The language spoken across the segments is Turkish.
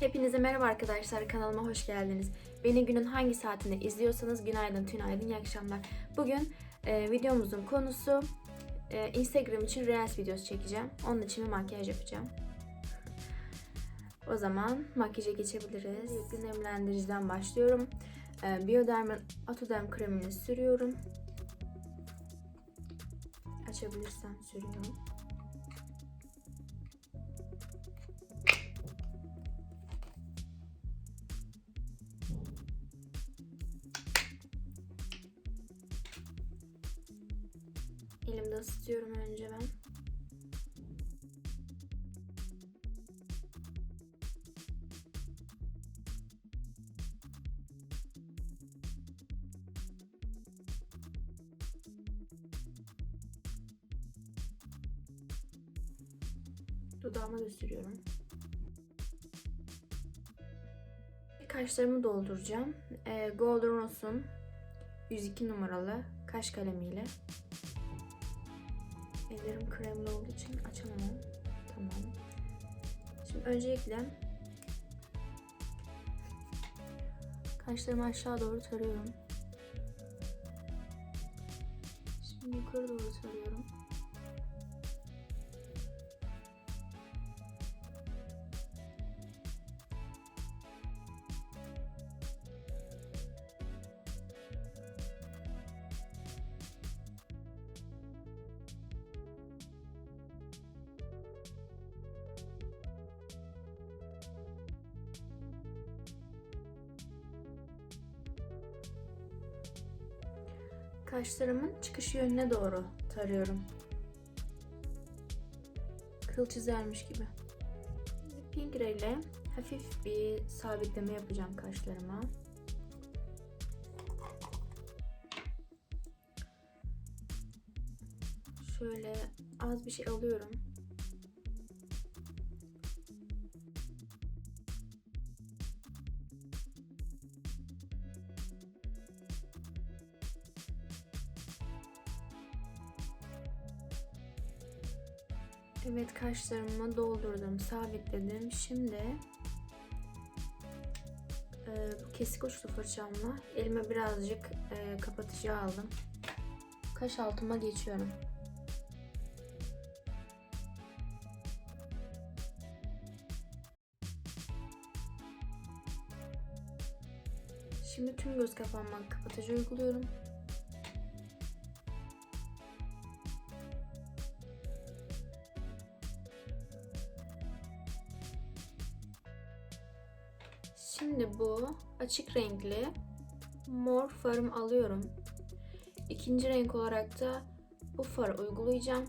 Hepinize merhaba arkadaşlar kanalıma hoş geldiniz. Beni günün hangi saatinde izliyorsanız günaydın, tünaydın, iyi akşamlar. Bugün e, videomuzun konusu e, Instagram için Reels videosu çekeceğim. Onun için bir makyaj yapacağım. O zaman makyaja geçebiliriz. İlk nemlendiriciden başlıyorum. E, Bioderm'in Atoderm kremini sürüyorum. Açabilirsem sürüyorum. Dudağıma da sürüyorum. Kaşlarımı dolduracağım. Ee, Golden Rose'un 102 numaralı kaş kalemiyle. Ellerim kremli olduğu için açamam. Tamam. Şimdi öncelikle kaşlarımı aşağı doğru tarıyorum. Şimdi yukarı doğru tarıyorum. Kaşlarımın çıkış yönüne doğru tarıyorum. Kıl çizermiş gibi. Pink ile hafif bir sabitleme yapacağım kaşlarıma. Şöyle az bir şey alıyorum. Evet kaşlarımı doldurdum, sabitledim. Şimdi e, kesik uçlu fırçamla elime birazcık e, kapatıcı aldım. Kaş altıma geçiyorum. Şimdi tüm göz kapağıma kapatıcı uyguluyorum. Açık renkli mor farımı alıyorum. İkinci renk olarak da bu farı uygulayacağım.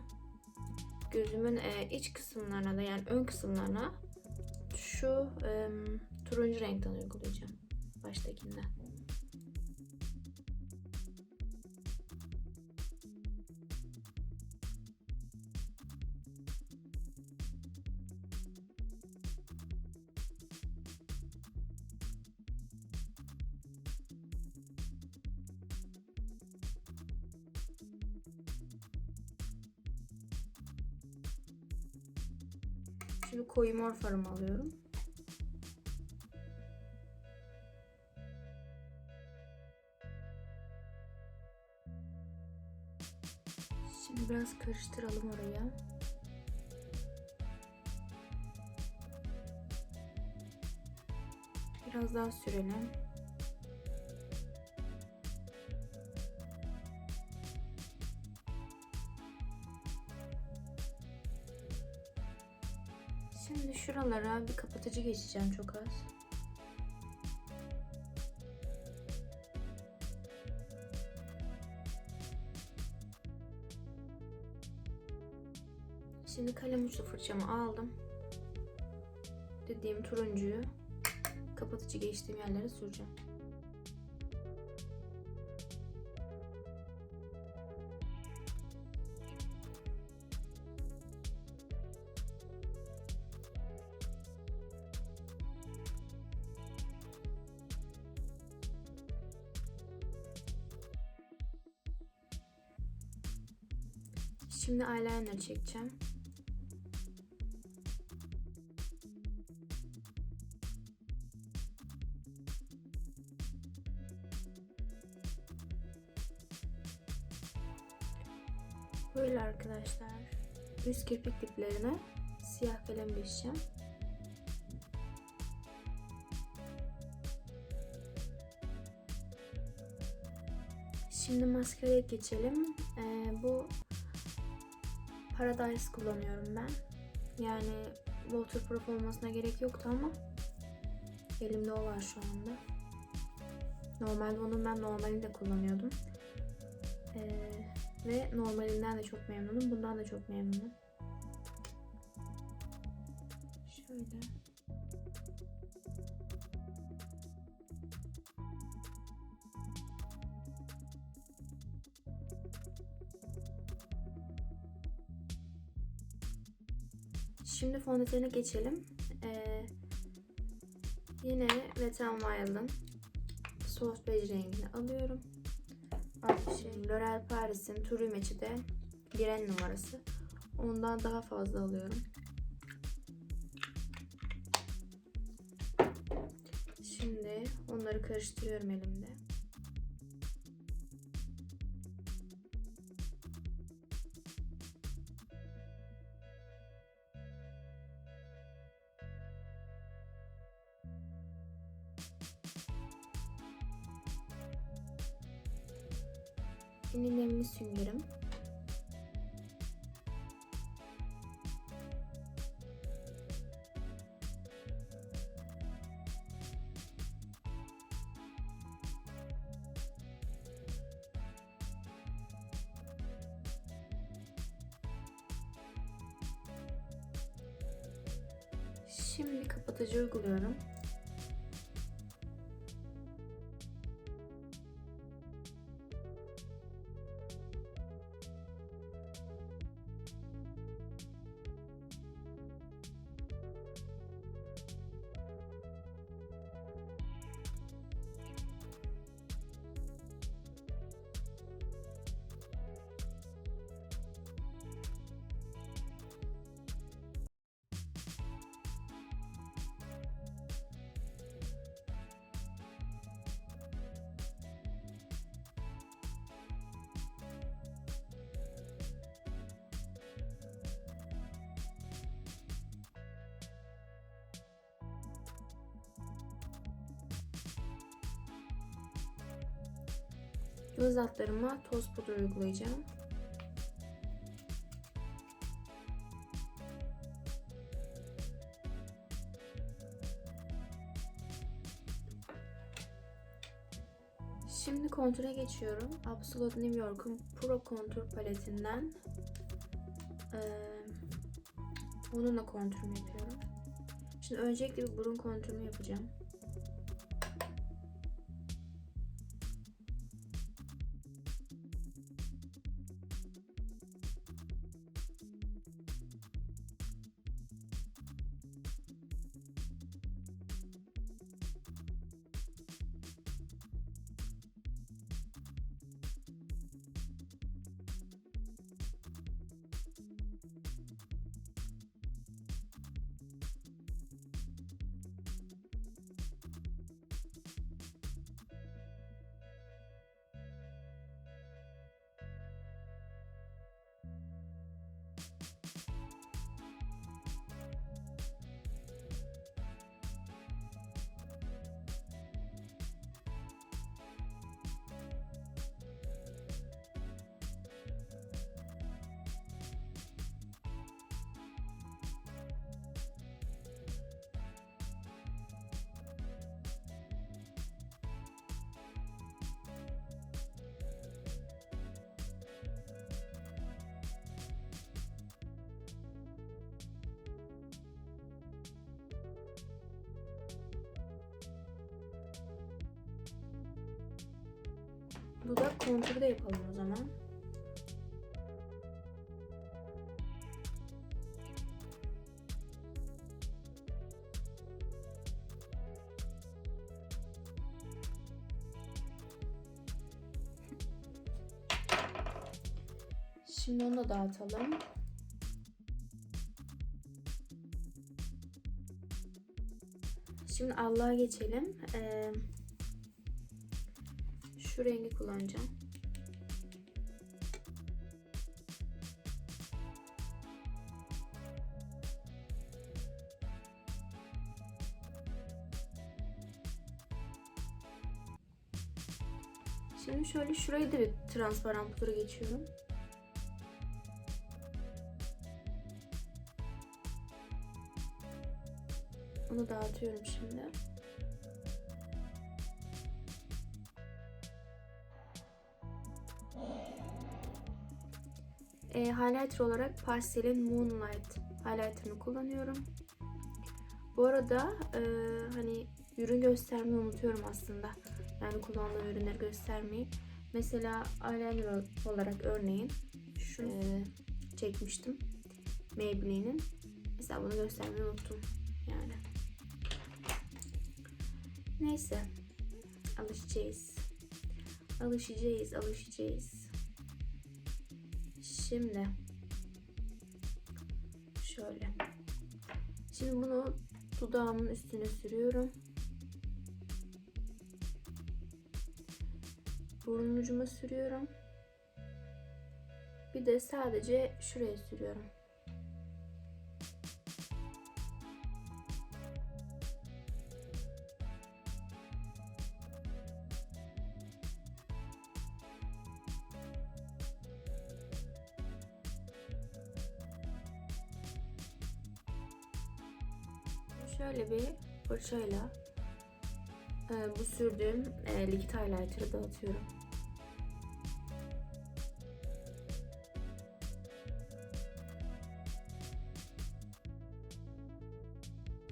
Gözümün e, iç kısımlarına da yani ön kısımlarına şu e, turuncu renkten uygulayacağım. Baştakinden. Şimdi koyu mor farımı alıyorum. Şimdi biraz karıştıralım oraya. Biraz daha sürelim. Şimdi şuralara bir kapatıcı geçeceğim çok az. Şimdi kalem uçlu fırçamı aldım. Dediğim turuncuyu kapatıcı geçtiğim yerlere süreceğim. Şimdi eyeliner çekeceğim. Böyle arkadaşlar üst kirpik diplerine siyah kalem geçeceğim. Şimdi maskaraya geçelim. Ee, bu Paradise kullanıyorum ben. Yani waterproof olmasına gerek yoktu ama elimde o var şu anda. Normalde onun ben normalini de kullanıyordum. Ee, ve normalinden de çok memnunum. Bundan da çok memnunum. Şöyle. Şimdi fondötene geçelim. Ee, yine Wet n Wild'ın Soft Beige rengini alıyorum. Şey. L'Oreal Paris'in True Match'i de biren numarası. Ondan daha fazla alıyorum. Şimdi onları karıştırıyorum elimde. Yine nemli Göz altlarıma toz pudra uygulayacağım. Şimdi kontüre geçiyorum. Absolute New York'un Pro Contour paletinden onunla kontürümü yapıyorum. Şimdi öncelikle bir burun kontürümü yapacağım. Dudak konturu da yapalım o zaman. Şimdi onu da dağıtalım. Şimdi Allah'a geçelim. Ee, şu rengi kullanacağım. Şimdi şöyle şurayı da bir transparan pudra geçiyorum. Onu dağıtıyorum şimdi. E, highlighter olarak Pastel'in Moonlight highlighter'ını kullanıyorum. Bu arada e, hani ürün göstermeyi unutuyorum aslında. Yani kullandığım ürünleri göstermeyi. Mesela eyeliner olarak örneğin şunu e, çekmiştim. Maybelline'in. Mesela bunu göstermeyi unuttum. Yani. Neyse. Alışacağız. Alışacağız, alışacağız. Şimdi şöyle. Şimdi bunu dudağımın üstüne sürüyorum. Burun ucuma sürüyorum. Bir de sadece şuraya sürüyorum. Fırçayla e, bu sürdüğüm e, likit highlighter'ı dağıtıyorum.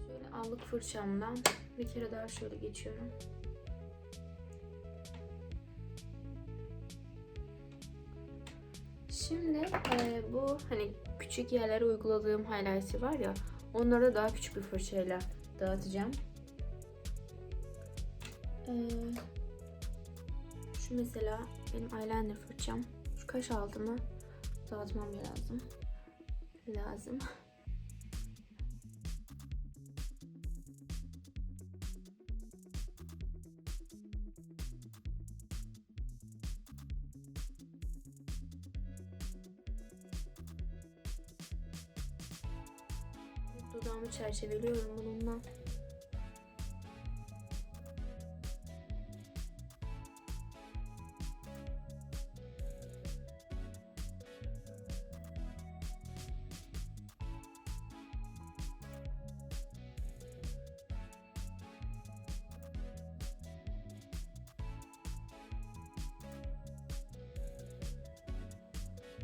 Şöyle allık fırçamdan bir kere daha şöyle geçiyorum. Şimdi e, bu hani küçük yerlere uyguladığım highlighter var ya onları daha küçük bir fırçayla dağıtacağım. Ee, şu mesela benim eyeliner fırçam. Şu kaş altımı dağıtmam lazım. Lazım. Dudağımı çerçeveliyorum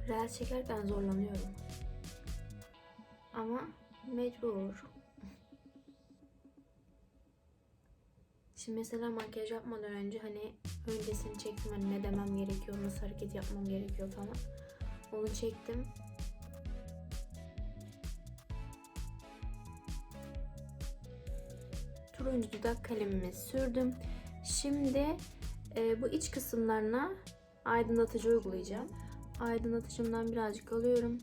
Reels çekerken zorlanıyorum. Ama mecbur. Şimdi mesela makyaj yapmadan önce hani öncesini çektim hani ne demem gerekiyor, nasıl hareket yapmam gerekiyor falan. Onu çektim. Turuncu dudak kalemimi sürdüm. Şimdi e, bu iç kısımlarına aydınlatıcı uygulayacağım. Aydınlatıcımdan birazcık alıyorum.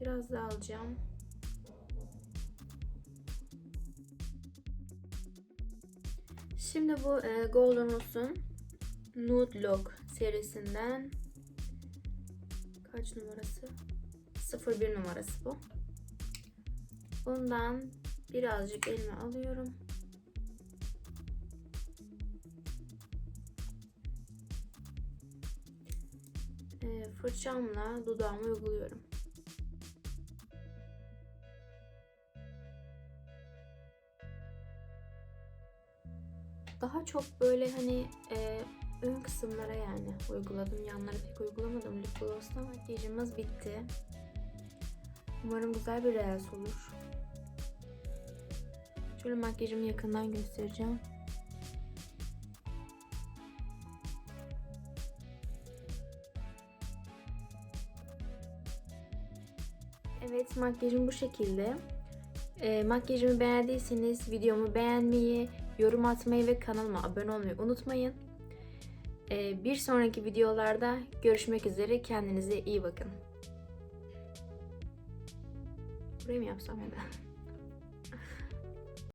Biraz daha alacağım. Şimdi bu e, Golden Rose'un Nude Look serisinden kaç numarası? 01 numarası bu. Bundan birazcık elime alıyorum. E, fırçamla dudağıma uyguluyorum. Daha çok böyle hani e, ön kısımlara yani uyguladım. Yanlara pek uygulamadım lip gloss'ta. Makyajımız bitti. Umarım güzel bir reels olur. Şöyle makyajımı yakından göstereceğim. Evet makyajım bu şekilde. E, makyajımı beğendiyseniz videomu beğenmeyi, yorum atmayı ve kanalıma abone olmayı unutmayın. E, bir sonraki videolarda görüşmek üzere. Kendinize iyi bakın. Burayı mı yapsam ya da?